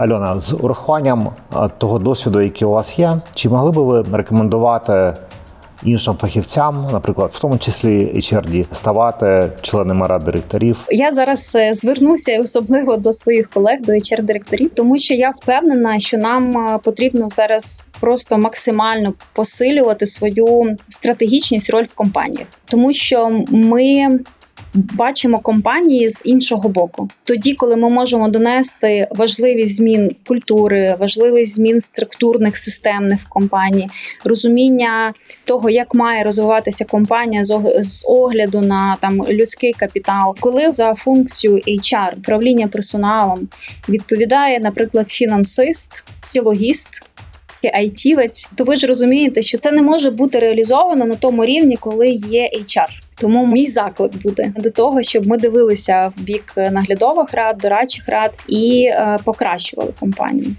Альона, з урахуванням того досвіду, який у вас є, чи могли би ви рекомендувати іншим фахівцям, наприклад, в тому числі HRD, ставати членами ради директорів? Я зараз е, звернуся особливо до своїх колег, до hr директорів, тому що я впевнена, що нам е, потрібно зараз просто максимально посилювати свою стратегічність роль в компаніях, тому що ми. Бачимо компанії з іншого боку, тоді, коли ми можемо донести важливість змін культури, важливість змін структурних системних в компанії, розуміння того, як має розвиватися компанія з огляду на там людський капітал, коли за функцію HR, управління персоналом відповідає, наприклад, фінансист чи логіст. Айтівець, то ви ж розумієте, що це не може бути реалізовано на тому рівні, коли є HR. Тому мій заклик буде до того, щоб ми дивилися в бік наглядових рад, дорадчих рад і е, покращували компанію.